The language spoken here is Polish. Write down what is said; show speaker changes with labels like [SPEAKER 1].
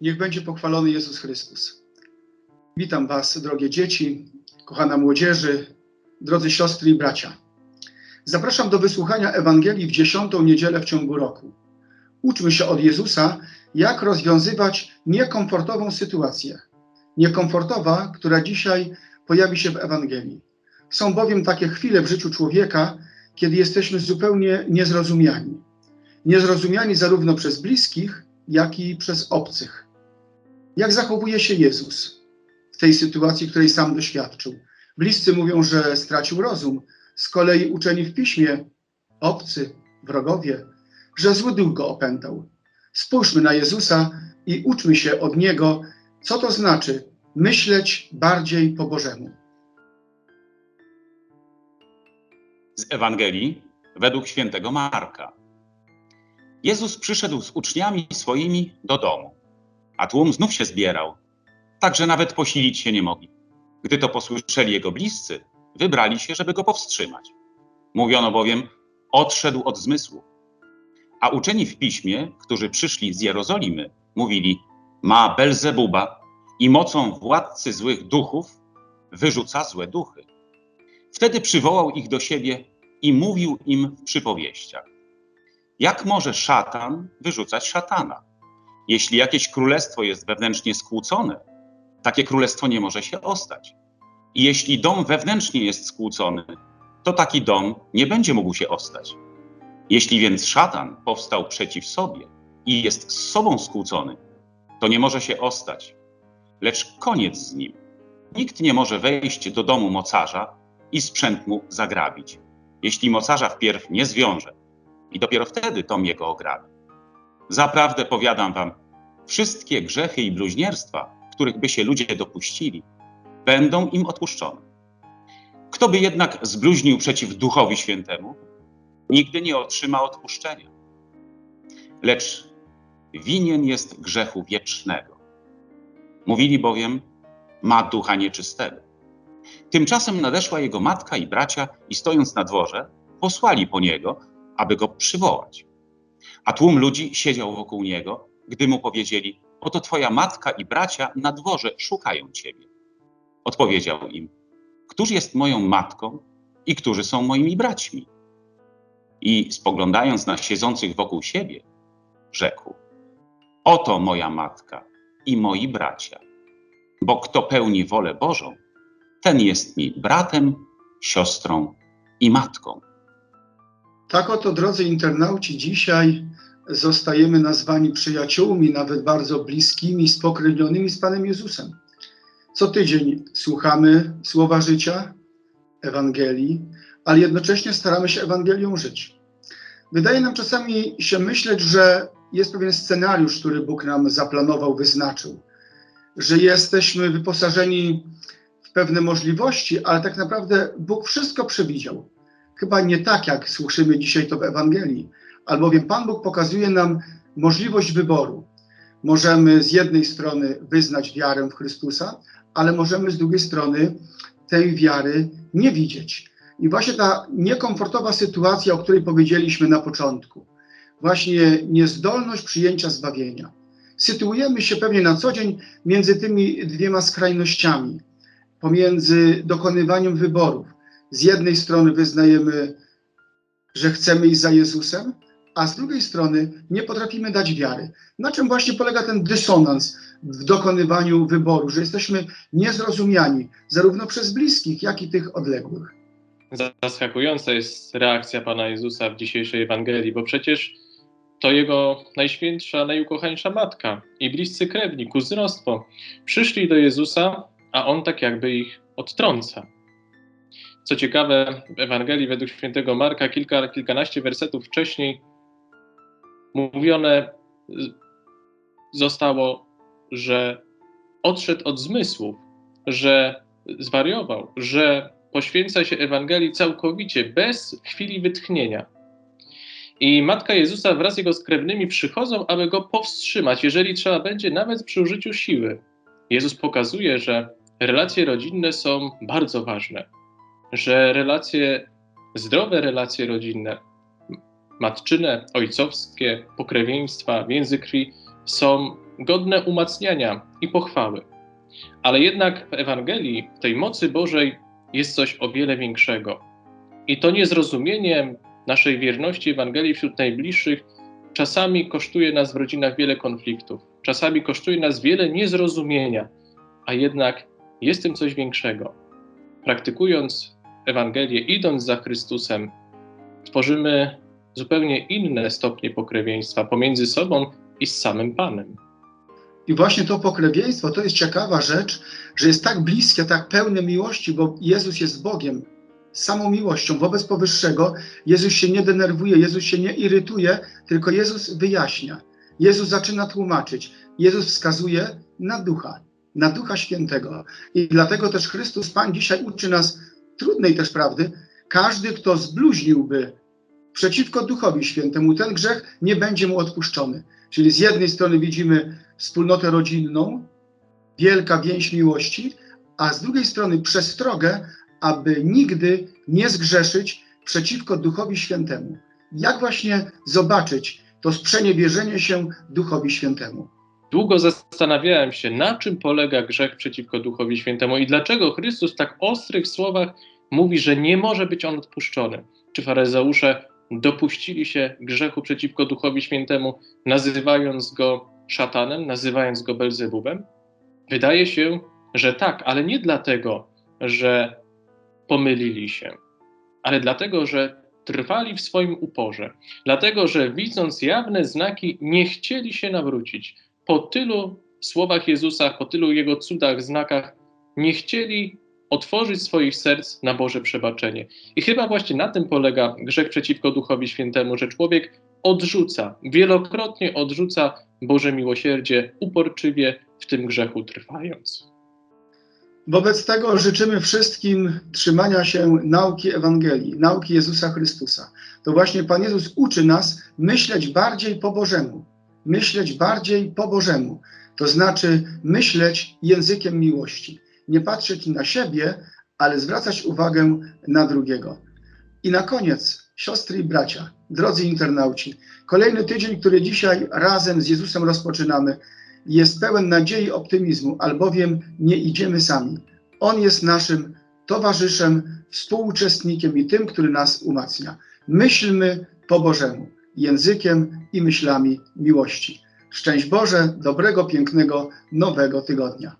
[SPEAKER 1] Niech będzie pochwalony Jezus Chrystus. Witam Was, drogie dzieci, kochana młodzieży, drodzy siostry i bracia. Zapraszam do wysłuchania Ewangelii w dziesiątą niedzielę w ciągu roku. Uczmy się od Jezusa, jak rozwiązywać niekomfortową sytuację. Niekomfortowa, która dzisiaj pojawi się w Ewangelii. Są bowiem takie chwile w życiu człowieka, kiedy jesteśmy zupełnie niezrozumiani. Niezrozumiani zarówno przez bliskich, jak i przez obcych. Jak zachowuje się Jezus w tej sytuacji, której sam doświadczył? Bliscy mówią, że stracił rozum, z kolei uczeni w piśmie, obcy, wrogowie, że zły duch go opętał. Spójrzmy na Jezusa i uczmy się od Niego, co to znaczy myśleć bardziej po Bożemu.
[SPEAKER 2] z Ewangelii według świętego Marka. Jezus przyszedł z uczniami swoimi do domu, a tłum znów się zbierał, tak że nawet posilić się nie mogli. Gdy to posłyszeli jego bliscy, wybrali się, żeby go powstrzymać. Mówiono bowiem, odszedł od zmysłu. A uczeni w piśmie, którzy przyszli z Jerozolimy, mówili, ma Belzebuba i mocą władcy złych duchów wyrzuca złe duchy. Wtedy przywołał ich do siebie i mówił im w przypowieściach. Jak może szatan wyrzucać szatana? Jeśli jakieś królestwo jest wewnętrznie skłócone, takie królestwo nie może się ostać. I jeśli dom wewnętrznie jest skłócony, to taki dom nie będzie mógł się ostać. Jeśli więc szatan powstał przeciw sobie i jest z sobą skłócony, to nie może się ostać, lecz koniec z nim. Nikt nie może wejść do domu mocarza i sprzęt mu zagrabić, jeśli mocarza wpierw nie zwiąże i dopiero wtedy tom jego ograbi. Zaprawdę powiadam wam, wszystkie grzechy i bluźnierstwa, których by się ludzie dopuścili, będą im odpuszczone. Kto by jednak zbluźnił przeciw Duchowi Świętemu, nigdy nie otrzyma odpuszczenia. Lecz winien jest grzechu wiecznego. Mówili bowiem, ma ducha nieczystego. Tymczasem nadeszła jego matka i bracia i stojąc na dworze, posłali po niego, aby go przywołać. A tłum ludzi siedział wokół niego, gdy mu powiedzieli: Oto twoja matka i bracia na dworze szukają ciebie. Odpowiedział im: Któż jest moją matką i którzy są moimi braćmi? I spoglądając na siedzących wokół siebie, rzekł: Oto moja matka i moi bracia. Bo kto pełni wolę Bożą, ten jest mi bratem, siostrą i matką.
[SPEAKER 1] Tak oto, drodzy internauci, dzisiaj zostajemy nazwani przyjaciółmi, nawet bardzo bliskimi, spokrewnionymi z Panem Jezusem. Co tydzień słuchamy słowa życia, Ewangelii, ale jednocześnie staramy się Ewangelią żyć. Wydaje nam czasami się myśleć, że jest pewien scenariusz, który Bóg nam zaplanował, wyznaczył, że jesteśmy wyposażeni w pewne możliwości, ale tak naprawdę Bóg wszystko przewidział. Chyba nie tak, jak słyszymy dzisiaj to w Ewangelii, albowiem Pan Bóg pokazuje nam możliwość wyboru. Możemy z jednej strony wyznać wiarę w Chrystusa, ale możemy z drugiej strony tej wiary nie widzieć. I właśnie ta niekomfortowa sytuacja, o której powiedzieliśmy na początku, właśnie niezdolność przyjęcia zbawienia. Sytuujemy się pewnie na co dzień między tymi dwiema skrajnościami, pomiędzy dokonywaniem wyborów. Z jednej strony wyznajemy, że chcemy iść za Jezusem, a z drugiej strony nie potrafimy dać wiary. Na czym właśnie polega ten dysonans w dokonywaniu wyboru, że jesteśmy niezrozumiani zarówno przez bliskich, jak i tych odległych.
[SPEAKER 3] Zaskakująca jest reakcja Pana Jezusa w dzisiejszej Ewangelii, bo przecież to Jego najświętsza, najukochańsza matka i bliscy krewni, kuzynostwo, przyszli do Jezusa, a On tak jakby ich odtrąca. Co ciekawe, w Ewangelii według świętego Marka kilka, kilkanaście wersetów wcześniej mówione zostało, że odszedł od zmysłów, że zwariował, że poświęca się Ewangelii całkowicie, bez chwili wytchnienia. I Matka Jezusa wraz z jego skrewnymi przychodzą, aby go powstrzymać, jeżeli trzeba będzie, nawet przy użyciu siły. Jezus pokazuje, że relacje rodzinne są bardzo ważne, że relacje, zdrowe relacje rodzinne, matczyne, ojcowskie, pokrewieństwa, więzy krwi są godne umacniania i pochwały. Ale jednak w Ewangelii, w tej mocy Bożej, jest coś o wiele większego. I to niezrozumienie naszej wierności Ewangelii wśród najbliższych czasami kosztuje nas w rodzinach wiele konfliktów, czasami kosztuje nas wiele niezrozumienia, a jednak jest tym coś większego. Praktykując Ewangelię, idąc za Chrystusem, tworzymy zupełnie inne stopnie pokrewieństwa pomiędzy sobą i z samym Panem.
[SPEAKER 1] I właśnie to pokrewieństwo to jest ciekawa rzecz, że jest tak bliskie, tak pełne miłości, bo Jezus jest Bogiem, samą miłością. Wobec powyższego Jezus się nie denerwuje, Jezus się nie irytuje, tylko Jezus wyjaśnia. Jezus zaczyna tłumaczyć. Jezus wskazuje na Ducha, na Ducha Świętego. I dlatego też Chrystus Pan dzisiaj uczy nas trudnej też prawdy. Każdy, kto zbluźniłby przeciwko Duchowi Świętemu, ten grzech nie będzie mu odpuszczony. Czyli z jednej strony widzimy wspólnotę rodzinną, wielka więź miłości, a z drugiej strony przestrogę, aby nigdy nie zgrzeszyć przeciwko Duchowi Świętemu. Jak właśnie zobaczyć to sprzeniewierzenie się Duchowi Świętemu?
[SPEAKER 3] Długo zastanawiałem się, na czym polega grzech przeciwko Duchowi Świętemu i dlaczego Chrystus w tak ostrych słowach mówi, że nie może być on odpuszczony. Czy faryzeusze dopuścili się grzechu przeciwko Duchowi Świętemu, nazywając go szatanem, nazywając go Belzebubem? Wydaje się, że tak, ale nie dlatego, że pomylili się, ale dlatego, że trwali w swoim uporze, dlatego, że widząc jawne znaki, nie chcieli się nawrócić. Po tylu słowach Jezusa, po tylu jego cudach, znakach, nie chcieli otworzyć swoich serc na Boże przebaczenie. I chyba właśnie na tym polega grzech przeciwko Duchowi Świętemu, że człowiek odrzuca, wielokrotnie odrzuca Boże miłosierdzie, uporczywie w tym grzechu trwając.
[SPEAKER 1] Wobec tego życzymy wszystkim trzymania się nauki Ewangelii, nauki Jezusa Chrystusa. To właśnie Pan Jezus uczy nas myśleć bardziej po Bożemu, myśleć bardziej po Bożemu, to znaczy myśleć językiem miłości. Nie patrzeć na siebie, ale zwracać uwagę na drugiego. I na koniec, siostry i bracia, drodzy internauci, kolejny tydzień, który dzisiaj razem z Jezusem rozpoczynamy, jest pełen nadziei i optymizmu, albowiem nie idziemy sami. On jest naszym towarzyszem, współuczestnikiem i tym, który nas umacnia. Myślmy po Bożemu, językiem i myślami miłości. Szczęść Boże, dobrego, pięknego, nowego tygodnia.